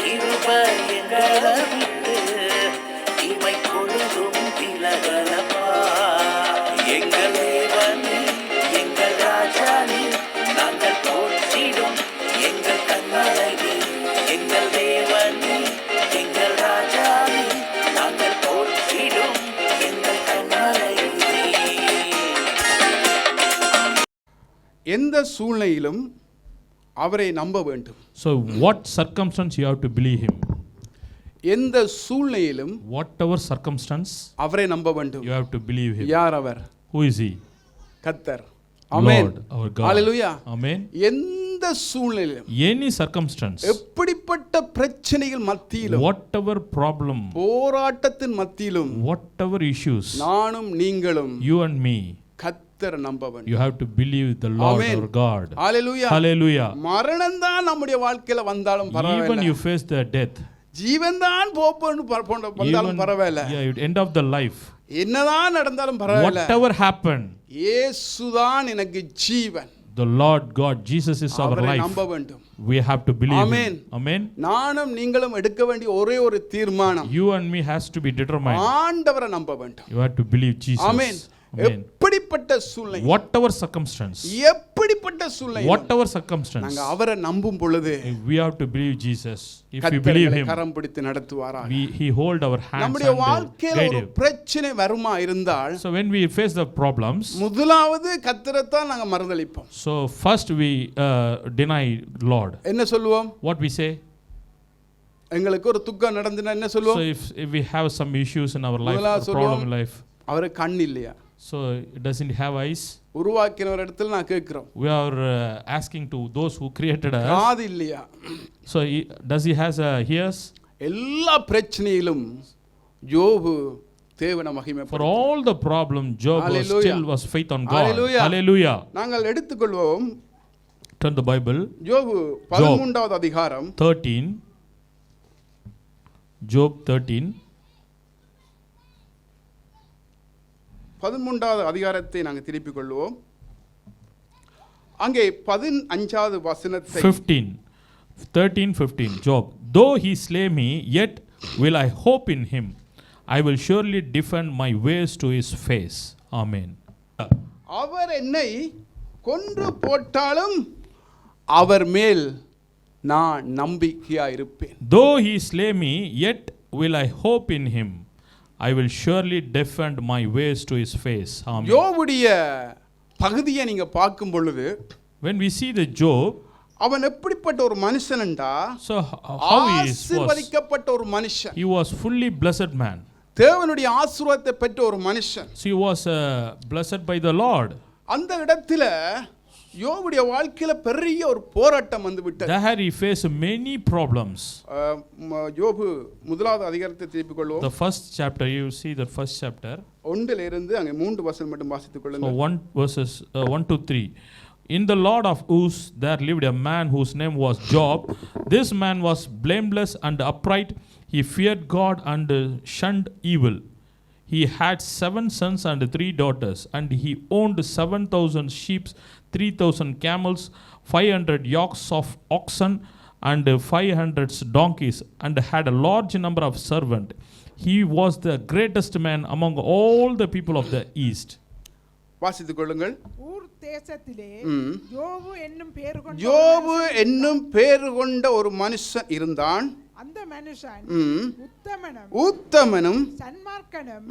கிருபை எங்களை விட்டு இமை பொழுதும் விலகலப்பா எங்கள் தேவனே எங்கள் ராஜானே நாங்கள் போற்றிடும் எங்கள் கண்மலை எங்கள் தேவனே எங்கள் ராஜானே நாங்கள் போற்றிடும் எங்கள் கண்மலை எந்த சூழ்நிலையிலும் அவரை நம்ப வேண்டும். So, what circumstance you have to believe Him? எந்த சூழ்நிலையிலும் Whatever circumstance, அவரை நம்ப வேண்டும் you have to believe Him. யார் அவர் Who is He? கத்தர் ஆமென் our God. Hallelujah Amen. எந்த சூழ்நிலையிலும் Any circumstance, எப்படிப்பட்ட பிரச்சனைகள் மத்தியிலும் whatever problem, போராட்டத்தின் மத்தியிலும் whatever issues, நானும் நீங்களும் you and me, கத்தர் நம்ப வேண்டும் you have to believe the Lord Amen. our God. Hallelujah Hallelujah. மரணம் தான் நம்முடைய வாழ்க்கையில வந்தாலும் Even பரவாயில்லை you face the death, ஜீவன் தான் போப்போன்னு ப- போன்ற வந்தாலும் even பரவாயில்ல yeah, at end of the life, என்னதான் நடந்தாலும் பரவாயில்ல whatever happened, இயேசுதான் எனக்கு ஜீவன் the Lord God, Jesus is our அவரை life. நம்ப வேண்டும் We have to believe Amen. Him. Amen. நானும் நீங்களும் எடுக்க வேண்டிய ஒரே ஒரு தீர்மானம் You and me has to be determined. ஆண்டவரை நம்ப வேண்டும் You have to believe Jesus. Amen Amen. எப்படிப்பட்ட சூழ்நிலை Whatever circumstance, எப்படிப்பட்ட சூழ்நிலை whatever circumstance, நாங்க அவரை நம்பும் பொழுது we have to believe Jesus. If we கர்த்தர் believe Him, கரம் பிடித்து நடத்துவாரா we, He hold our hands நம்முடைய uh, வாழ்க்கையில ஒரு. பிரச்சனை வருமா இருந்தால் So when we face the problems, முதலாவது கத்தரைத்தான் நாங்க மறுதளிப்போம் so first we uh, deny Lord. என்ன சொல்லுவோம் What we say? எங்களுக்கு ஒரு துக்கம் நடந்துனா என்ன So சொல்லுவோம் if, if we have some issues in our life, problem in life, அவரு கண் இல்லையா so it doesn't have eyes. உருவாக்கினவர் இடத்துல நான் கேட்கிறோம் We are uh, asking to those who created us. காது இல்லையா So he, does he has uh, ears? எல்லா பிரச்சனையிலும் யோபு தேவன மகிமை For all the problem, Job was Hallelujah. still was faith on God. Hallelujah. Hallelujah. நாங்கள் எடுத்துக்கொள்வோம் Turn the Bible, யோபு பதிமூன்றாவது அதிகாரம் 13. Job 13. பதிமூன்றாவது அதிகாரத்தை நாங்கள் திருப்பிக் கொள்வோம் அங்கே பதினஞ்சாவது வசனத்தை 15. 13, 15. Job. Though he slay me, yet will I hope in him. I will surely defend my ways to his face. Amen. அவர் என்னை கொன்று போட்டாலும் அவர் மேல் நான் நம்பிக்கையா இருப்பேன் Though he slay me, yet will I hope in him. I will surely defend my ways to his face. Amen. யோபுடைய பகுதியை நீங்க பார்க்கும் பொழுது When we see the Job, அவன் எப்படிப்பட்ட ஒரு மனுஷன்டா so h- how he is, was, ஆசீர்வதிக்கப்பட்ட ஒரு மனுஷன் he was fully blessed man. தேவனுடைய ஆசீர்வாதத்தை பெற்ற ஒரு மனுஷன் was uh, blessed by the Lord. அந்த இடத்துல யோபுடைய வாழ்க்கையில பெரிய ஒரு போராட்டம் வந்து விட்டது There he faced many problems. யோபு முதலாவது அதிகாரத்தை திருப்பிக் கொள்வோம் The first chapter, you see the first chapter, ஒன்றில் இருந்து அங்கே மூன்று வசனம் மட்டும் வாசித்துக் so கொள்ளுங்கள் 1 verses uh, 1 to 3. In the Lord of Uz there lived a man whose name was Job. This man was blameless and upright. He feared God and uh, shunned evil. He had seven sons and three daughters, and he owned 7,000 sheep, 3,000 camels, 500 yokes of oxen, and 500 donkeys, and had a large number of servants. He was the greatest man among all the people of the east. வாசித்துக் கொள்ளுங்கள் ஊர் தேசத்திலே. யோபு என்னும் பேர் கொண்ட யோபு என்னும் பேறு கொண்ட ஒரு மனுஷன் இருந்தான் அந்த மனுஷன். உத்தமனும் உத்தமனும் சன்மார்க்கனும்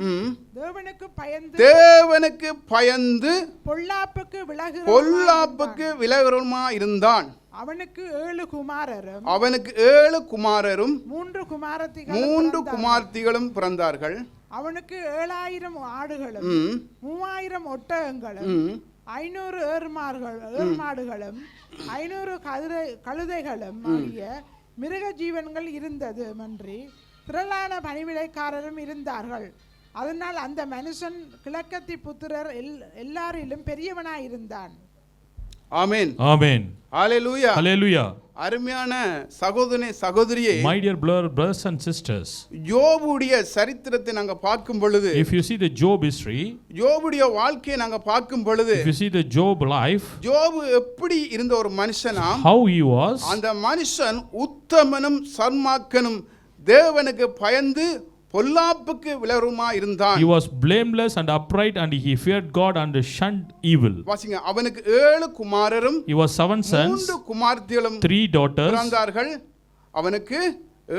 தேவனுக்கு பயந்து தேவனுக்கு பயந்து பொல்லாப்புக்கு விலகு பொல்லாப்புக்கு விலகுறமா இருந்தான்? அவனுக்கு ஏழு குமாரரும் அவனுக்கு ஏழு குமாரரும் மூன்று குமாரத்திகள் மூன்று குமார்த்திகளும் பிறந்தார்கள். அவனுக்கு ஏழாயிரம் ஆடுகளும் மூவாயிரம் ஒட்டகங்களும் ஐநூறு ஏர்மார்கள் ஏர்மாடுகளும் ஐநூறு கழுதை கழுதைகளும் ஆகிய மிருக ஜீவன்கள் இருந்தது மன்றி. திரளான பணிவிடைக்காரரும் இருந்தார்கள். அதனால் அந்த மனுஷன் கிழக்கத்தி புத்திரர் எல் எல்லாரிலும் பெரியவனாயிருந்தான். ஆமென் Amen. ஹalleluya Hallelujah. அருமையான சகோதரனே சகோதரியே My dear bro- brothers and sisters, யோபுடைய சரித்திரத்தை நாங்க பார்க்கும் பொழுது if you see the Job history, யோபுடைய வாழ்க்கையை நாங்க பார்க்கும் பொழுது if you see the Job life, யோபு எப்படி இருந்த ஒரு மனுஷனாம் how he was, அந்த மனுஷன் உத்தமனும் சன்மாக்கனும் தேவனுக்கு பயந்து பொல்லாப்புக்கு விளருமா இருந்தான் he was blameless and upright and he feared God and shunned evil. வாசிங்க அவனுக்கு ஏழு குமாரரும் He was seven sons, மூன்று குமார்த்திகளும் three daughters, பிறந்தார்கள் அவனுக்கு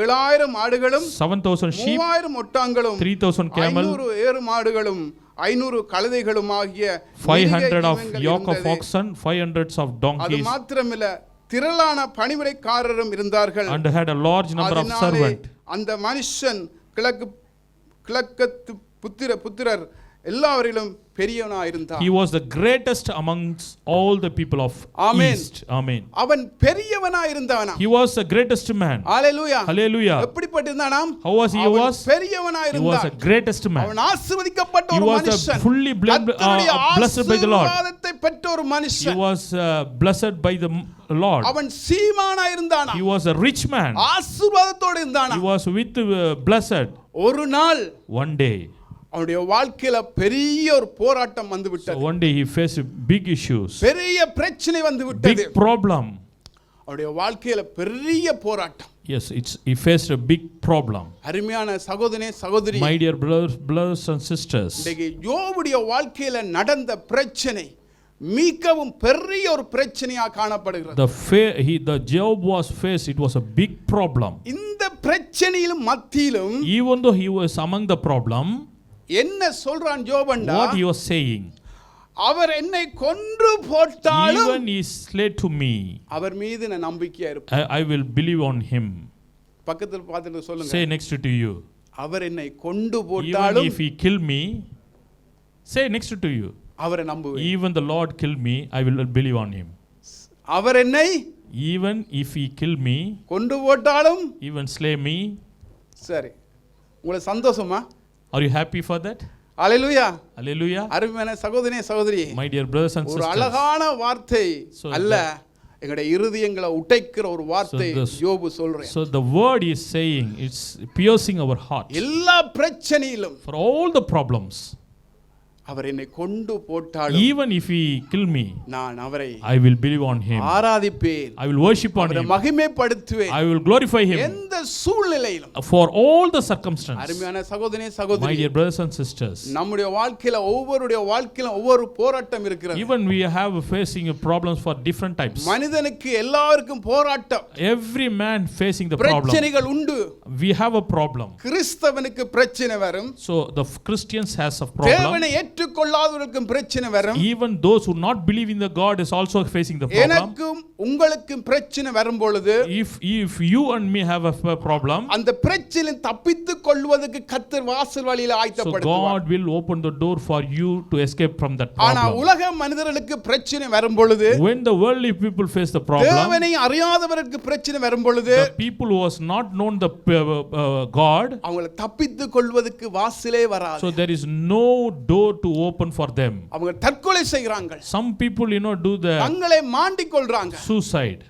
ஏழாயிரம் ஆடுகளும் 7,000 sheep, மூவாயிரம் ஒட்டாங்களும் 3,000 camel, ஐநூறு ஏறு மாடுகளும் ஐநூறு கழுதைகளும் ஆகிய 500 of மிருக yoke of இருந்தது. oxen, 500 of அது donkeys, மாத்திரமில்ல திரளான பணிவிடைக்காரரும் இருந்தார்கள் and had a large number of அதனாலே servants. அந்த மனுஷன் கிழக்கு கிழக்கத்து புத்திர புத்திரர் எல்லாவரிலும் பெரியவனா இருந்தான் He was the greatest amongst all the people of Amen. East. Amen. அவன் பெரியவனா இருந்தானா He was the greatest man. Hallelujah Hallelujah. எப்படிப்பட்டிருந்தானாம் How was he? He அவன் was, பெரியவனா he was the இருந்தான் greatest man. அவன் ஆசீர்வதிக்கப்பட்ட He ஒரு was a மனுஷன் fully blamed, uh, கர்த்தருடைய blessed by the Lord. ஆசீர்வாதத்தை பெற்ற ஒரு He மனுஷன் was uh, blessed by the m- Lord. அவன் சீமானா இருந்தானா He was a rich man. ஆசீர்வாதத்தோடு இருந்தானா He was with uh, blessed. ஒரு நாள் One day, அவனுடைய வாழ்க்கையில பெரிய ஒரு போராட்டம் வந்து so விட்டது one day he faced big issues, பெரிய பிரச்சனை வந்து விட்டது big problem. அவருடைய வாழ்க்கையில பெரிய போராட்டம் Yes, it's he faced a big problem. அருமையான சகோதரனே சகோதரி My dear brothers, brothers and sisters, இன்றைக்கு யோபுடைய வாழ்க்கையில நடந்த பிரச்சனை மிகவும் பெரிய ஒரு பிரச்சனையா காணப்படுகிறது the fa- he, the Job was faced. It was a big problem. இந்த பிரச்சனையிலும் மத்தியிலும் Even though he was among the problem, என்ன சொல்றான் ஜோபண்டா what he was saying, அவர் என்னை கொன்று போட்டாலும் even he slay to me, அவர் மீது நான் நம்பிக்கையா இருப்பேன் I, I will believe on him. பக்கத்தில் பார்த்துட்டு சொல்லுங்க Say next to you. அவர் என்னை கொண்டு Even போட்டாலும் if he kill me, say next to you. அவரை நம்புவேன் Even the Lord kill me, I will believe on him. அவர் என்னை Even if he kill me, கொண்டு போட்டாலும் even slay me, சரி உங்களுக்கு சந்தோஷமா are you happy for that? அலையிலுயா Hallelujah. அருமையான சகோதரனே சகோதரி My dear brothers and ஒரு sisters. அழகான வார்த்தை So அல்ல எங்களுடைய இருதயங்களை உடைக்கிற ஒரு வார்த்தை So this- யோபு சொல்றேன் So the word is saying it's piercing our heart. எல்லா பிரச்சனையிலும் For all the problems, அவர் என்னை கொண்டு போட்டாலும் even if he kill me, நான் அவரை I will believe on him. ஆராதிப்பேன் I will worship on அவரை him. மகிமைப்படுத்துவேன் I will glorify him எந்த சூழ்நிலையிலும் for all the circumstances. அருமையான சகோதரனே My சகோதரி dear brothers and sisters, நம்முடைய வாழ்க்கையில ஒவ்வொருடைய வாழ்க்கையில ஒவ்வொரு போராட்டம் இருக்கிறது even we have facing problems for different types. மனிதனுக்கு எல்லாருக்கும் போராட்டம் Every man facing the problem. பிரச்சனைகள் உண்டு We have a problem. கிறிஸ்தவனுக்கு பிரச்சனை வரும் So the Christians has a problem. தேவனை ஏற்றுக்கொள்ளாதவர்களுக்கும் பிரச்சனை வரும் Even those who not believe in the God is also facing the problem. எனக்கும் உங்களுக்கும் பிரச்சனை வரும் பொழுது If if you and me have a f- problem, அந்த பிரச்சனை தப்பித்துக் கொள்வதற்கு கத்தர் வாசல் வழியில so ஆயத்தப்படுத்துவார் God will open the door for you to escape from that ஆனா problem. உலக மனிதர்களுக்கு பிரச்சனை வரும் பொழுது When the worldly people face the problem, தேவனை அறியாதவருக்கு பிரச்சனை வரும் பொழுது the people who has not known the uh, uh, God, அவங்களை தப்பித்துக் கொள்வதற்கு வாசலே வராது so there is no door to open for them. அவங்க தற்கொலை செய்கிறாங்க Some people, you know, do the தங்களை மாண்டிக் கொள்றாங்க suicide.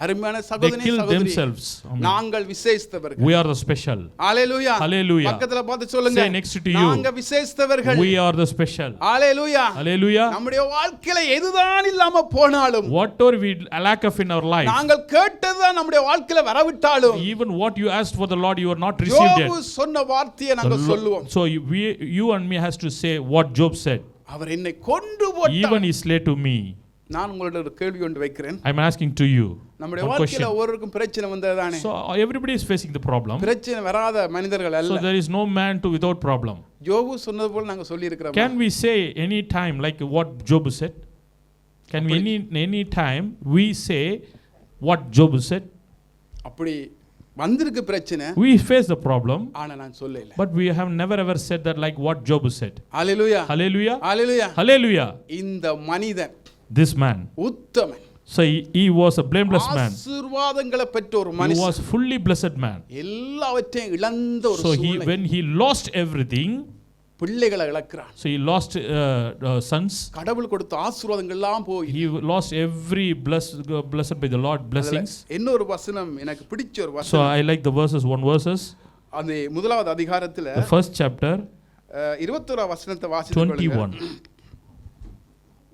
அருமையான சகோதரி. Amen. நாங்கள் விசேஷித்தவர்கள் We are the special. Hallelujah Hallelujah. பக்கத்துல பார்த்து சொல்லுங்க Say next to you. நாங்க விசேஷித்தவர்கள் We are the special. Hallelujah Hallelujah. நம்முடைய வாழ்க்கையில எதுதான் இல்லாம போனாலும் Whatever we lack of in our life, நாங்கள் கேட்டதுதான் நம்முடைய வாழ்க்கையில வரவிட்டாலும் even what you asked for the Lord, you are not received யோபு it. சொன்ன வார்த்தையை The நாங்க Lo- சொல்லுவோம் So you, we, you and me has to say what Job said. அவர் என்னை Even போட்டார் he slay to me. நான் உங்கள்ட்ட ஒரு கேள்வி ஒன்று வைக்கிறேன் I'm asking to you நம்முடைய one வாழ்க்கையில. ஒவ்வொருக்கும் பிரச்சனை So uh, everybody is facing the problem. பிரச்சனை வராத மனிதர்கள் So அல்ல there is no man to without problem. யோபு சொன்னது போல நாங்க சொல்லி இருக்கிறோம் Can we say any time like what Job said? Can we any any time we say what Job said? அப்படி வந்திருக்கு பிரச்சனை We face the problem, ஆனா நான் சொல்லல but we have never ever said that like what Job said. Hallelujah Hallelujah. Hallelujah Hallelujah. இந்த மனிதன் This man. Uthaman So he, he was a blameless man. ஆசீர்வாதங்களை பெற்ற ஒரு He மனுஷன் was fully blessed man. எல்லாவற்றையும் இழந்த ஒரு So he சூழ்நிலை when he lost everything, பிள்ளைகளை இழக்கிறான் So he lost uh, uh, sons. கடவுள் கொடுத்த ஆசீர்வாதங்கள் எல்லாம் போய் He lost every blessed, blessed by the Lord blessings. இன்னொரு வசனம் எனக்கு பிடிச்ச ஒரு So வசனம் I like the verses, one verses. அந்த முதலாவது அதிகாரத்துல The first chapter, அஹ், இருபத்தோரா வசனத்தை வாசித்து 21.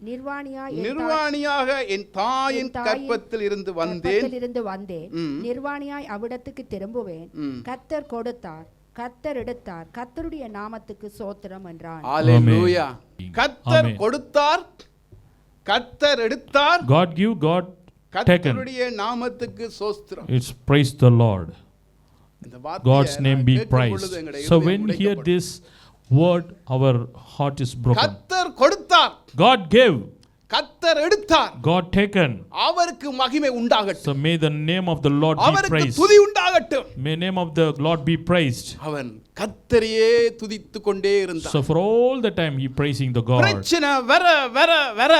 நிர்வாணியாய் என் தாய்- நிர்வாணியாக என் தாயின் கற்பத்தில் இருந்து வந்தேன் கர்ப்பத்திலிருந்து வந்தேன். நிர்வாணியாய் அவ்விடத்துக்கு திரும்புவேன். கத்தர் கொடுத்தார் கத்தர் எடுத்தார் கத்தருடைய நாமத்துக்கு சோத்திரம் என்றான் கத்தர். கொடுத்தார் கத்தர் எடுத்தார் God give, God taken. கத்தருடைய நாமத்துக்கு சோஸ்திரம் It's praise the Lord. God's name be praised. So when hear this word, our heart is broken. கத்தர் கொடுத்தார் God gave, கத்தர் எடுத்தார் God taken. அவருக்கு மகிமை உண்டாகட்டும் So may the name of the Lord be அவருக்கு praised. துதி உண்டாகட்டும் May name of the Lord be praised. அவன் கத்தரையே துதித்து கொண்டே இருந்தான் So for all the time he praising the God. பிரச்சனை வர வர வர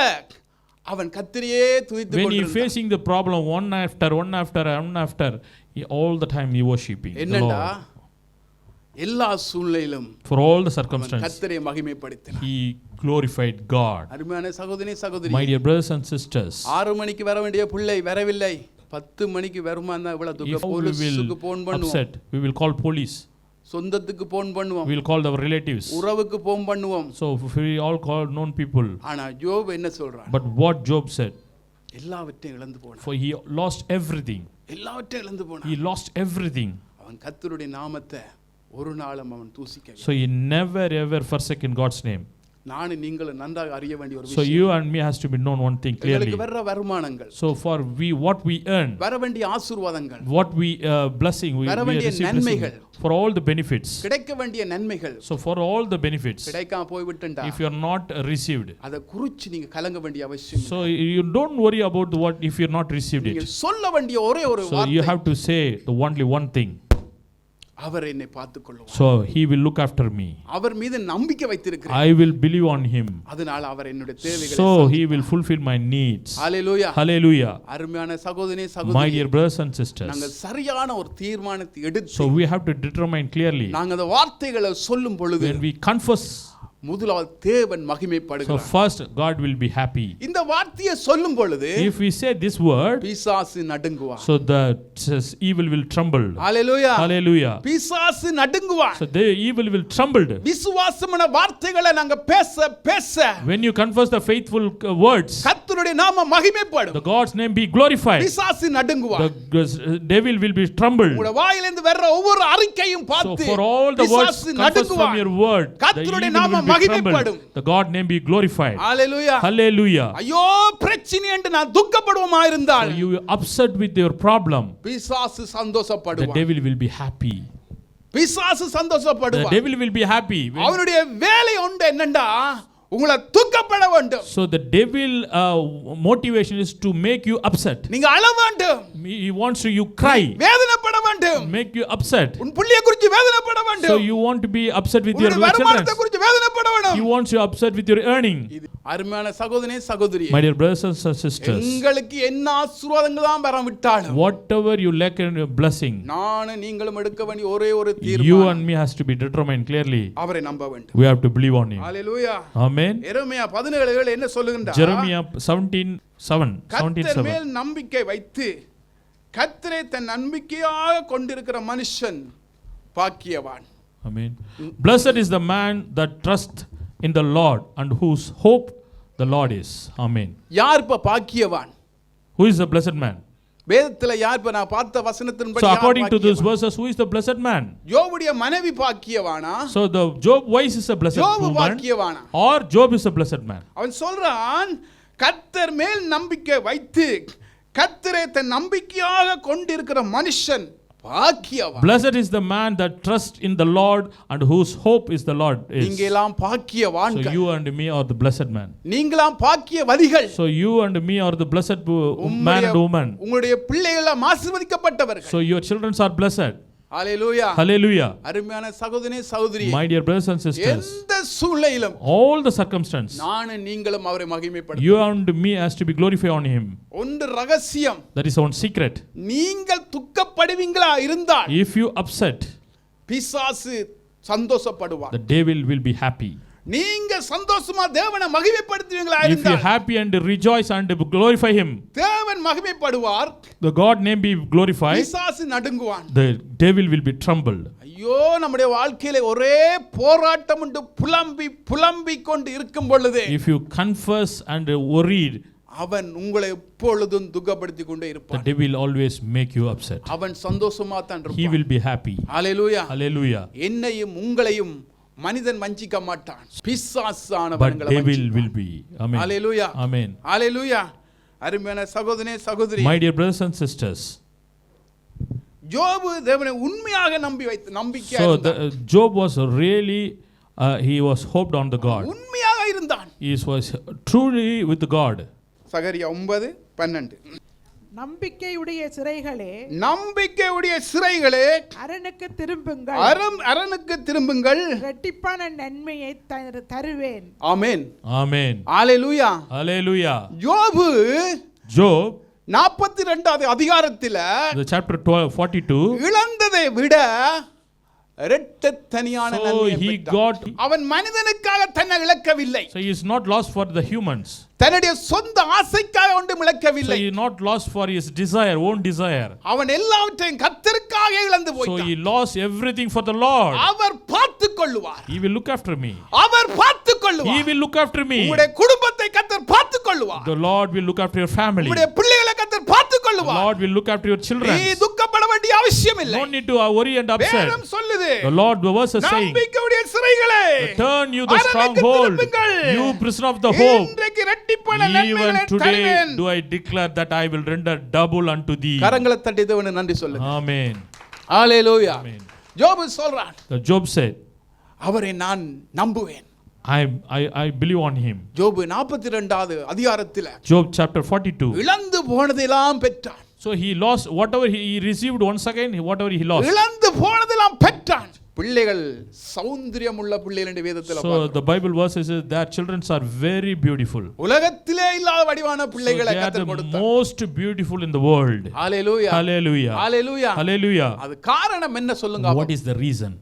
அவன் கத்தரையே துதித்து When he கொண்டிருந்தான் facing the problem one after one after one after, he, all the time he worshiping the என்னண்டா Lord. எல்லா சூழ்நிலையிலும் For all the அவன் circumstances, கத்தரை மகிமைப்படுத்தினான் he glorified God. அருமையான சகோதரி My சகோதரி dear brothers and sisters, ஆறு மணிக்கு வர வேண்டிய பிள்ளை வரவில்லை பத்து மணிக்கு வருமா இருந்தா இவ்வளவு துக்க if we போலீஸுக்கு will போன் பண்ணுவோம் upset, we will call police. சொந்தத்துக்கு phone பண்ணுவோம் We will call our relatives. உறவுக்கு போன் பண்ணுவோம் So if we all call known people. ஆனா யோபு என்ன சொல்றான் But what Job said, எல்லாவற்றையும் இழந்து போனான் for he lost everything. எல்லாவற்றையும் இழந்து போனான் He lost everything. அவன் கத்தருடைய நாமத்தை ஒரு நாளும் அவன் தூசிக்க So he never ever forsaken God's name. நானும் நீங்களும் நன்றாக அறிய வேண்டிய ஒரு So விஷயம் you and me has to be known one thing clearly. எங்களுக்கு வர்ற வருமானங்கள் So for we what we earn, வர வேண்டிய ஆசீர்வாதங்கள் what we uh, blessing, we, வர we வேண்டிய receive நன்மைகள். blessing for all the benefits. கிடைக்க வேண்டிய நன்மைகள் So for all the benefits, கிடைக்காம போய்விட்டுண்டா if you are not uh, received, அதை குறிச்சு நீங்க கலங்க வேண்டிய அவசியம் இல்லை. so you don't worry about what if you're not received நீங்க it. சொல்ல வேண்டிய ஒரே ஒரு So you வார்த்தை have to say the only one thing. அவர் என்னை பார்த்துக் கொள்ளுவார் So he will look after me. அவர் மீது நம்பிக்கை வைத்திருக்கிறேன் I will believe on him. அதனால அவர் என்னுடைய தேவைகளை So he will fulfill my needs. Hallelujah Hallelujah. அருமையான சகோதரனே My சகோதரி dear brothers and நாங்கள் sisters. சரியான ஒரு தீர்மானத்தை எடுத்து So we have to determine clearly நாங்க அந்த வார்த்தைகளை சொல்லும் பொழுது when we confess. முதலாவது தேவன் So மகிமைப்படுகிறார் first God will be happy. இந்த வார்த்தையை சொல்லும் பொழுது If we say this word, பிசாசு நடுங்குவான் so the evil will tremble. Hallelujah Hallelujah. பிசாசு நடுங்குவான் So the evil will tremble. விசுவாசமான வார்த்தைகளை நாங்க பேச பேச When you confess the faithful uh, words, கர்த்தருடைய நாம மகிமைப்படும் the God's name be glorified. பிசாசு நடுங்குவான் The uh, devil will be trembled. உங்களோட வாயிலிருந்து வர்ற ஒவ்வொரு அறிக்கையும் So பார்த்து for all the words confessed from your word, கர்த்தருடைய evil நாம will be மகிமைப்படும். trembled. The God name be glorified. Hallelujah Hallelujah. ஐயோ பிரச்சனை என்று நான் துக்கப்படுவோமா இருந்தால் So you upset with your problem, பிசாசு the சந்தோஷப்படுவான் devil will be happy. பிசாசு The சந்தோஷப்படுவான் devil will be happy. When- அவனுடைய வேலை உண்டு என்னண்டா உங்களை துக்கப்பட வேண்டும் So the devil uh, motivation is to make you upset. நீங்க அழ வேண்டும் He wants to you cry, வேதனைப்பட வேண்டும் make you upset. உன் புள்ளிய குறித்து வேதனைப்பட So வேண்டும் you want to be upset with your children. குறித்து வேதனைப்பட He வேண்டும் wants you upset with your earning. அருமையான சகோதரனே சகோதரி My dear brothers and sisters, எங்களுக்கு என்ன ஆசீர்வாதங்கள் தான் வர விட்டாலும் whatever you lack in your blessing, நானும் நீங்களும் எடுக்க வேண்டிய ஒரே ஒரு you தீர்மானம் and me has to be determined clearly. அவரை நம்ப வேண்டும் We have to believe on him. Hallelujah Amen. எரேமியா 17 என்ன சொல்லுகின்றார் Jeremiah 17 7. 17 கர்த்தர் 7. மேல் நம்பிக்கை வைத்து கர்த்தரை தன் நம்பிக்கையாக கொண்டிருக்கிற மனுஷன் பாக்கியவான் Amen. Blessed is the man that trusts in the Lord and whose hope the Lord is. Amen. யார் இப்ப பாக்கியவான் Who is the blessed man? வேதத்துல யார் இப்ப நான் பார்த்த வசனத்தின்படி So according to பாக்கியவான்? verses, who is the blessed man? யோபுடைய மனைவி பாக்கியவானா So the Job wife is a blessed woman பாக்கியவானா or Job is a blessed man. அவன் சொல்றான் கர்த்தர் மேல் நம்பிக்கை வைத்து கர்த்தரை தன் நம்பிக்கையாக கொண்டிருக்கிற மனுஷன் பாக்கியவான் Blessed is the man that trusts in the Lord and whose hope is the Lord நீங்க is. எல்லாம் So பாக்கியவான்கள் you and me are the blessed man. நீங்களாம் பாக்கியவதிகள் So you and me are the blessed wo- man உம்முடைய- and woman. உங்களுடைய பிள்ளைகள் ஆசீர்வதிக்கப்பட்டவர்கள் So your children are blessed. Hallelujah Hallelujah. அருமையான சகோதரனே சகோதரி My dear brothers and sisters, எந்த சூழ்நிலையிலும் all the circumstance, நானும் நீங்களும் அவரை மகிமைப்படுத்த you and me has to be glorified on him. ஒன்று ரகசியம் That is one secret. நீங்கள் துக்கப்படுவீங்களா இருந்தால் If you upset, பிசாசு சந்தோஷப்படுவார் The devil will be happy. நீங்க சந்தோஷமா தேவனை மகிமைப்படுத்துவீங்களா If you happy and rejoice and glorify him, தேவன் மகிமைப்படுவார் the God name be glorified, பிசாசு நடுங்குவான் the devil will be trembled. ஐயோ நம்முடைய வாழ்க்கையில ஒரே போராட்டம் உண்டு புலம்பி புலம்பி கொண்டு இருக்கும் பொழுது If you confess and worried, அவன் உங்களை எப்பொழுதும் துக்கப்படுத்தி கொண்டே the இருப்பான் devil will always make you upset. அவன் சந்தோஷமா தான் He இருப்பான் will be happy. Hallelujah Hallelujah. என்னையும் உங்களையும் மனிதன் வஞ்சிக்க மாட்டான் But பிசாசானவங்களை devil will be. Amen. Hallelujah Amen. ஹalleluya அருமையான சகோதரனே சகோதரி My dear brothers and sisters, ஜோபு தேவனை உண்மையாக நம்பி வைத்து நம்பிக்கை so the, uh, Job was really, uh, he was hoped on the God. உண்மையாக இருந்தான் He was truly with God. சகரியா ஒன்பது பன்னெண்டு நம்பிக்கையுடைய சிறைகளே நம்பிக்கையுடைய சிறைகளே அரணுக்கு திரும்புங்கள் அறம் அரணுக்கு திரும்புங்கள் இரட்டிப்பான நன்மையை தரு- தருவேன் ஆமென் Amen. ஹalleluya Hallelujah. யோபு Job, நாற்பத்தி ரெண்டாவது அதிகாரத்தில the chapter 12, 42. இழந்ததை விட இரட்டத்தனியான So he got, அவன் மனிதனுக்காக தன்னை இழக்கவில்லை so he is not lost for the humans. தன்னுடைய சொந்த ஆசைக்காக ஒன்றும் So இழக்கவில்லை he is not lost for his desire, own desire. அவன் எல்லாவற்றையும் கத்தருக்காக இழந்து So போய்ட்டான் he lost everything for the Lord. அவர் பார்த்துக் கொள்ளுவார் He will look after me. அவர் பார்த்துக் He கொள்ளுவார் will look after me. உங்களுடைய குடும்பத்தை கத்தர் பார்த்துக் கொள்ளுவார் The Lord will look after your family. உங்களுடைய பிள்ளைகளை கத்தர் பார்த்துக் The கொள்ளுவார் Lord will look after your children. துக்கப்பட வேண்டிய அவசியம் இல்லை No need to uh, worry and upset. வேதம் சொல்லுது The Lord, the verse is saying, நம்பிக்கையுடைய சிறைகளே Turn you the அரணுக்கு stronghold, திரும்புங்கள். you prisoner of the hope. இன்றைக்கு இரட்டிப்பான நன்மைகளை Even today தருவேன் do I declare that I will render double unto thee. கரங்களை தட்டி தேவனுக்கு நன்றி சொல்லுங்க Amen. ஹalleluya Amen. யோபு சொல்றான் The Job said, அவரை நான் நம்புவேன் I, I, I believe on him. யோபு நாற்பத்தி ரெண்டாவது அதிகாரத்தில் Job chapter 42. இழந்து போனதெல்லாம் பெற்றான் So he lost whatever he he received once again, whatever he lost. இழந்து போனதெல்லாம் பெற்றான் பிள்ளைகள் சௌந்தரியம் உள்ள பிள்ளைகள் என்று வேதத்தில் So the Bible verses is their children are very beautiful. உலகத்திலே இல்லாத வடிவான So பிள்ளைகளை they are கத்தர் the கொடுத்தார் most beautiful in the world. Hallelujah Hallelujah. Hallelujah Hallelujah. அது காரணம் என்ன சொல்லுங்க What is the reason?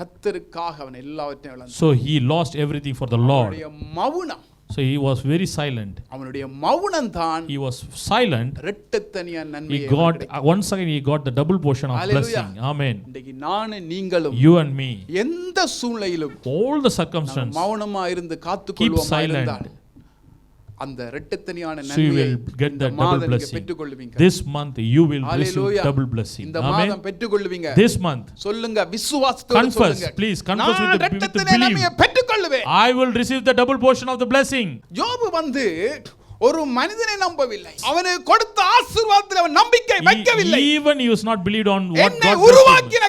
கத்தருக்காக அவன் எல்லாவற்றையும் இழந்தான் So he lost everything for the Lord. அவனுடைய மௌனம் So he was very silent. அவனுடைய மௌனம் தான் He was silent. இரட்டத்தனியா He நன்மையை got uh, once again he got the double portion of blessing. Amen. இன்றைக்கு நானும் நீங்களும் You and me, எந்த சூழ்நிலையிலும் all the நாம் circumstance, மௌனமா இருந்து keep காத்துக்கொள்வோமா silent. இருந்தால் அந்த இரட்டத்தனியான நன்மையை get double blessing. பெற்றுக்கொள்வீங்க This month you will receive Hallelujah. double blessing. இந்த. மாதம் பெற்றுக்கொள்வீங்க This month சொல்லுங்க விசுவாசத்தோட Confess, சொல்லுங்க please, confess நான் with the- with the இரட்டத்தனை belief. நன்மையை பெற்றுக்கொள்வேன் I will receive the double portion of the blessing. யோபு வந்து ஒரு மனிதனை நம்பவில்லை அவனுக்கு கொடுத்த ஆசீர்வாதத்தில் அவன் நம்பிக்கை வைக்கவில்லை He, even he was not believed on what என்னை God blessed him. உருவாக்கின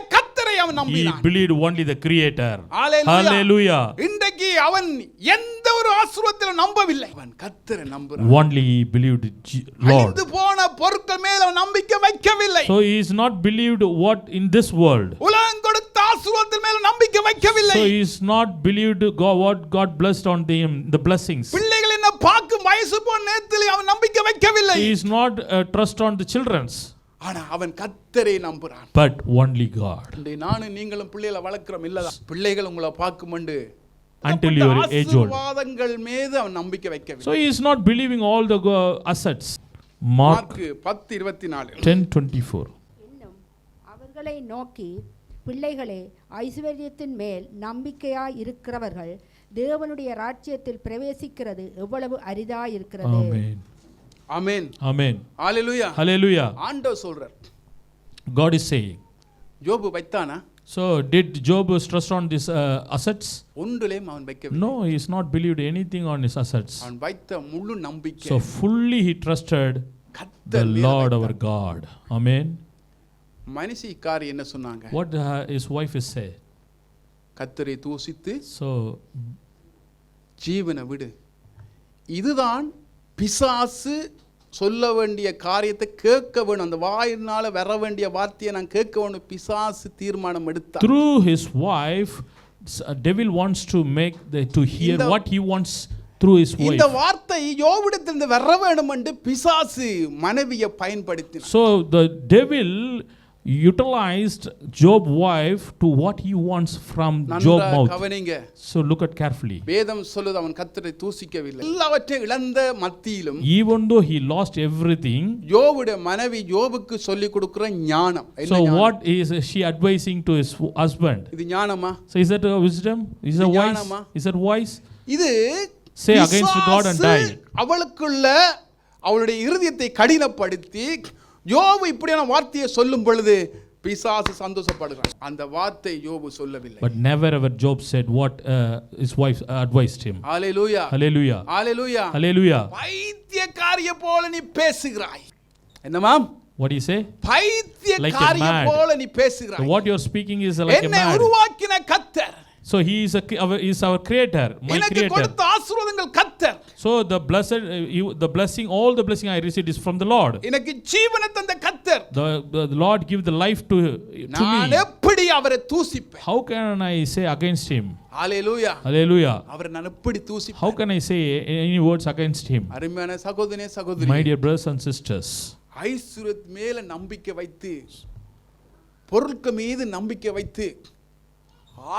அவன் He நம்பினான் believed only the Creator. Hallelujah. Hallelujah. இன்றைக்கு அவன் எந்த ஒரு ஆசீர்வாதத்தில் நம்பவில்லை அவன் கத்தரை நம்புறான் Only he believed G- Lord. அழிந்து போன பொருட்கள் மேல் அவன் நம்பிக்கை வைக்கவில்லை So he is not believed what in this world. உலகம் கொடுத்த ஆசீர்வாதத்தில் மேல் நம்பிக்கை வைக்கவில்லை So he is not believed God, what God blessed on him, the blessings. பிள்ளைகள் என்ன பார்க்கும் வயசு போன நேரத்தில் அவன் நம்பிக்கை வைக்கவில்லை He is not uh, trust on the children's, ஆனா அவன் கத்தரை நம்புறான் but only God. இன்றைக்கு நானும் நீங்களும் பிள்ளைகளை வளர்க்கிறோம் இல்லதா பிள்ளைகள் உங்களை பார்க்குமண்டு Until you are age old. ஆசீர்வாதங்கள் மீது அவன் நம்பிக்கை வைக்கவில்லை So he is not believing all the uh, assets. Mark mark பத்து இருபத்தி நாலு 10:24. இன்னும் அவர்களை நோக்கி பிள்ளைகளே ஐஸ்வர்யத்தின் மேல் நம்பிக்கையாய் இருக்கிறவர்கள் தேவனுடைய ராஜ்யத்தில் பிரவேசிக்கிறது எவ்வளவு அரிதாய் இருக்கிறது Amen. ஆமென் Amen. ஹalleluya Hallelujah. ஆண்டவர் சொல்றார் God is saying. யோபு வைத்தானா So did Job trust on these uh, assets? ஒன்றிலேயும் அவன் வைக்கவில்லை No, he is not believed anything on his assets. அவன் வைத்த முழு நம்பிக்கை So fully he trusted the கர்த்தர் மேல Lord வைத்தான். our God. Amen. மனுஷி காரி என்ன சொன்னாங்க What uh, his wife is say? கத்தரை தூசித்து So ஜீவனை விடு இதுதான் பிசாசு சொல்ல வேண்டிய காரியத்தை கேட்க வேணும். அந்த வாயினால வர வேண்டிய வார்த்தையை நான் கேட்க வேணும். பிசாசு தீர்மானம் his wife, s- uh, devil wants to make the, to hear இந்த- what he wants through his இந்த. வார்த்தை யோவிடத்திலிருந்து வர வேணும் என்று பிசாசு மனைவியை பயன்படுத்தினான் So the devil utilized Job wife to what he wants from Job நன்றா mouth. கவனிங்க So look at carefully. வேதம் சொல்லுது அவன் கத்தரை தூசிக்கவில்லை எல்லாவற்றையும் இழந்த மத்தியிலும் Even though he lost everything, யோவுடைய மனைவி யோபுக்கு சொல்லி கொடுக்கிற ஞானம் so ஞானம்? what is she advising to his husband? இது ஞானமா So is that a wisdom? Is that இது wise? ஞானமா? Is that wise? இது Say against God and பிசாசு die. அவளுக்குள்ள அவளுடைய இருதயத்தை கடினப்படுத்தி யோபு இப்படியான வார்த்தையை சொல்லும் பொழுது பிசாசு சந்தோஷப்படுகிறான் அந்த வார்த்தை யோபு சொல்லவில்லை But never ever Job said what uh, his wife advised him. Hallelujah Hallelujah. Hallelujah Hallelujah. பைத்தியக்காரிய போல நீ பேசுகிறாய் என்னமாம் What do you say? பைத்தியக்காரிய. போல நீ பேசுகிறாய் what you're speaking is like a என்னை mad. உருவாக்கின கத்தர் So he is a our, is our creator, my எனக்கு creator. கொடுத்த ஆசீர்வாதங்கள் So the blessed, uh, you, the blessing, all the blessing I received is from the Lord. எனக்கு ஜீவனை தந்த The, the, the Lord give the life to to நான் me. எப்படி அவரை தூசிப்பேன் How can I say against him? Hallelujah Hallelujah. அவரை நான் எப்படி How தூசிப்பேன் can I say any words against him? அருமையான சகோதரனே My சகோதரி dear brothers and sisters, ஐஸ்வர்யத் மேல நம்பிக்கை வைத்து பொருட்கள் மீது நம்பிக்கை வைத்து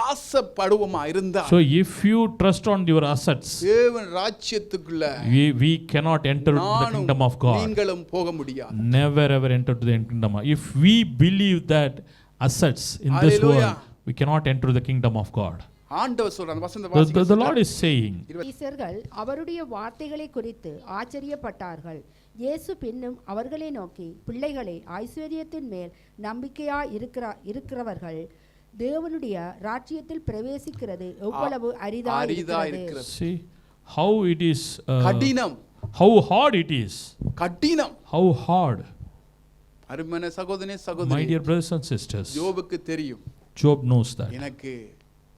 ஆசைப்படுவோமா இருந்தா so if you trust on your assets, தேவன் ராஜ்யத்துக்குள்ள we, we cannot enter the kingdom of God. நீங்களும் போக முடியாது Never ever enter to the kingdom. If we believe that assets in this world, we cannot enter the kingdom of God. ஆண்டவர் சொல்றான் வசந்த The, the, the வாசிக்க Lord is saying, சீசர்கள் அவருடைய வார்த்தைகளை குறித்து ஆச்சரியப்பட்டார்கள் இயேசு பின்னும் அவர்களை நோக்கி பிள்ளைகளே ஐஸ்வர்யத்தின் மேல் நம்பிக்கையா இருக்கிற இருக்கிறவர்கள் தேவனுடைய ராஜ்யத்தில் பிரவேசிக்கிறது எவ்வளவு அரிதா அரிதா இருக்கிறது இருக்கிறது see how it is, uh, கடினம் how hard it is, கடினம் how hard. அருமையான சகோதரனே My சகோதரி dear brothers and sisters, யோபுக்கு தெரியும் Job knows that. எனக்கு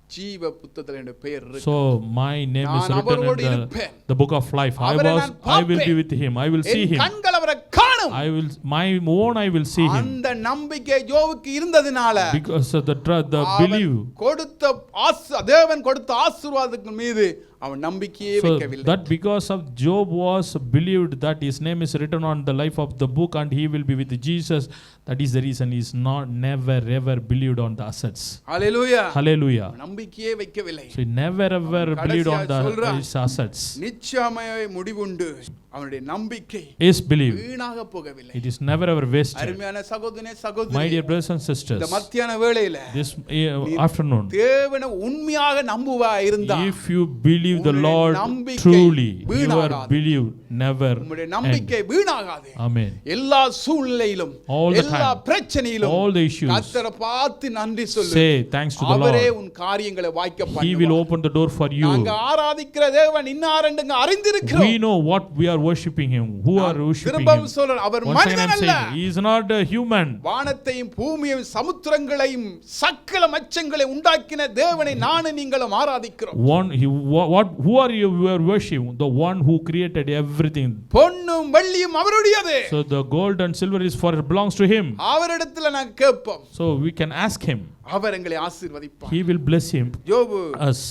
ஜீவ புத்தகத்தில் என்னுடைய பெயர் இருக்கு So my name is நான் written அவரோடு in the, இருப்பேன். the book of life. I அவரை was, நான் I will be பார்ப்பேன். with him. I will see N him. கண்கள் அவரை காணும் I will, my own I will see him. அந்த நம்பிக்கை யோவுக்கு இருந்ததுனால Because of the, the அவன் believe. கொடுத்த ஆச- தேவன் கொடுத்த ஆசீர்வாதத்தின் மீது அவன் நம்பிக்கையே So வைக்கவில்லை that because of Job was believed that his name is written on the life of the book and he will be with Jesus, that is the reason he is not never ever believed on the assets. Hallelujah Hallelujah. நம்பிக்கையே வைக்கவில்லை So he never ever அவன் believed on கடைசியா the சொல்றான். his assets. நிச்சயமாய் முடிவுண்டு அவனுடைய நம்பிக்கை Is believed. வீணாக போகவில்லை It is never ever wasted. அருமையான சகோதரனே My சகோதரி dear brothers and sisters, இந்த மத்தியான வேளையில this uh, afternoon, தேவனை உண்மையாக நம்புவா இருந்தா if you believe the உன்னுடைய Lord நம்பிக்கை truly, your வீணாகாது. belief never உம்முடைய end. நம்பிக்கை வீணாகாது Amen. எல்லா சூழ்நிலையிலும் All the எல்லா time. பிரச்சனையிலும் All the issues. கர்த்தரை பார்த்து நன்றி சொல்லு Say thanks to the அவரே Lord. உன் காரியங்களை வாய்க்க He will பண்ணுவார் open the door for you. நாங்க ஆராதிக்கிற தேவன் இன்னாரெண்டுங்க We அறிந்திருக்கிறோம் know what we are worshipping Him. Who are worshiping Him? திரும்பவும் சொல்றேன் அவர் Once again, மனிதன் I'm அல்ல saying He is not a human. வானத்தையும் பூமியையும் சமுத்திரங்களையும் சக்கல மச்சங்களை உண்டாக்கின தேவனை நானும் நீங்களும் ஆராதிக்கிறோம் One, he, wha- what, who are you? You are worshiping the one who created everything. பொன்னும் வெள்ளியும் அவருடையது So the gold and silver is for belongs to Him. அவரிடத்துல நாங்க கேட்போம் So we can ask Him. அவர் எங்களை ஆசீர்வதிப்பார் He will bless Him. யோபு Us.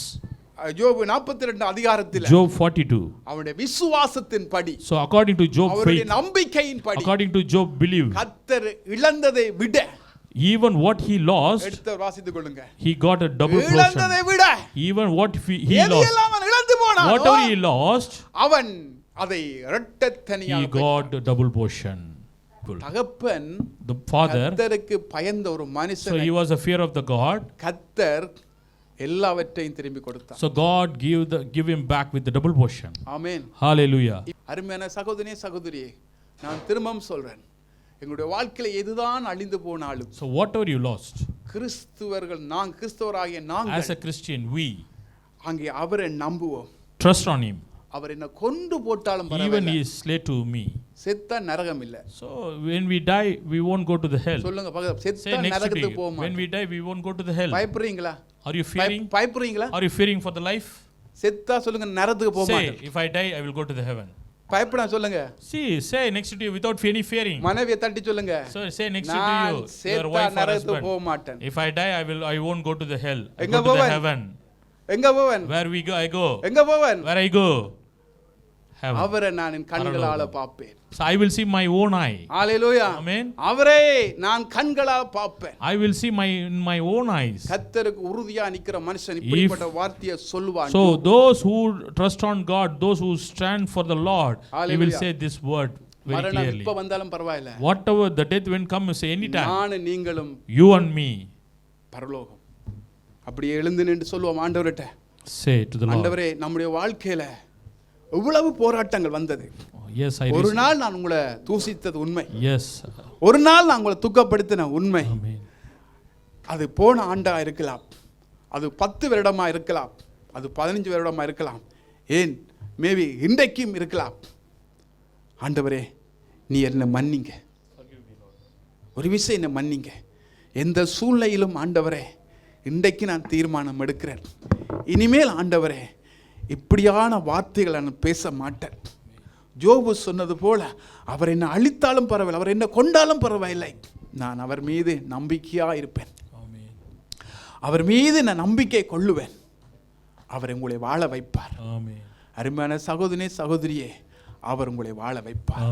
யோபு 42 ரெண்டு அதிகாரத்தில் Job 42. அவனுடைய விசுவாசத்தின் படி So according to Job அவருடைய faith, நம்பிக்கையின் படி according to Job belief, கத்தர் இழந்ததை விட even what he lost, எடுத்து வாசித்துக் கொள்ளுங்க he got a double portion. இழந்ததை விட Even what he, he எது lost, எல்லாம் அவன் இழந்து போனானோ whatever he lost, அவன் அதை he இரட்டத்தனியாக got a double portion. தகப்பன் The father, கத்தருக்கு பயந்த ஒரு so மனுஷன் he was a fear of the God. கத்தர் எல்லாவற்றையும் திரும்பி கொடுத்தார் So God give the give him back with the double portion. Amen Hallelujah. அருமையான சகோதரியே சகோதரியே நான் திரும்பவும் சொல்றேன் எங்களுடைய வாழ்க்கையில எதுதான் அழிந்து போனாலும் So whatever you lost, கிறிஸ்துவர்கள் நான் கிறிஸ்தவராகிய நாங்கள் a Christian, we அங்கே அவரை நம்புவோம் trust on him. அவர் என்ன கொண்டு போட்டாலும் he is slay to me. செத்தா நரகம் இல்ல So when we die, we won't go to the hell. சொல்லுங்க பக்கத்துல செத்தா நரகத்துக்கு போக when we மாட்டோம் die, we won't go to the hell. பயப்படுறீங்களா Are you fearing? பயப்படுறீங்களா Are you fearing for the life? செத்தா சொல்லுங்க நரகத்துக்கு போக மாட்டேன் if I die, I will go to the heaven. பயப்பட சொல்லுங்க See, say next to you without any fearing. மனைவியை தட்டி சொல்லுங்க So say next to நான் you, your செத்தா wife or நரகத்துக்கு போக. மாட்டேன் If I die, I will. I won't go to the hell. I எங்க go to the போவன்? heaven. எங்க போவன் Where we go, I go. எங்க போவன் Where I go, heaven. அவரை நான் என் கண்களால பார்ப்பேன் So I will see my own eye. Hallelujah Amen. அவரே நான் கண்களால் பார்ப்பேன் I will see my in my own eyes. கத்தருக்கு உறுதியா நிக்கிற மனுஷன் இப்படிப்பட்ட வார்த்தையை சொல்லுவான் So those who trust on God, those who stand for the Lord, he will say this word very மரணம் clearly. இப்ப வந்தாலும் பரவாயில்ல Whatever the death when come, say anytime. நானும் நீங்களும் You and me பரலோகம் அப்படியே எழுந்து நின்று சொல்லுவோம் ஆண்டவர்கிட்ட say to the Lord. ஆண்டவரே நம்முடைய வாழ்க்கையில எவ்வளவு போராட்டங்கள் வந்தது. Oh, ஒரு. நாள் நான் உங்களை தூசித்தது உண்மை. ஒரு நாள் நான் உங்களை துக்கப்படுத்தின உண்மை. அது போன ஆண்டா இருக்கலாம். அது பத்து வருடமா இருக்கலாம். அது பதினஞ்சு வருடமா இருக்கலாம். ஏன்? மேபி இன்றைக்கும் இருக்கலாம். ஆண்டவரே நீ என்னை மன்னிங்க. ஒரு விஷயம் என்னை மன்னிங்க. எந்த சூழ்நிலையிலும் ஆண்டவரே இன்றைக்கு நான் தீர்மானம் எடுக்கிறேன். இனிமேல் ஆண்டவரே இப்படியான வார்த்தைகளை நான் பேச மாட்டேன் ஜோபு சொன்னது போல அவர் என்னை அழித்தாலும் பரவாயில்லை அவர் என்னை கொண்டாலும் பரவாயில்லை நான் அவர் மீது நம்பிக்கையாக இருப்பேன். அவர் மீது நான் நம்பிக்கை கொள்ளுவேன் அவர் உங்களை வாழ வைப்பார். அருமையான சகோதரனே சகோதரியே அவர் உங்களை வாழ வைப்பார்.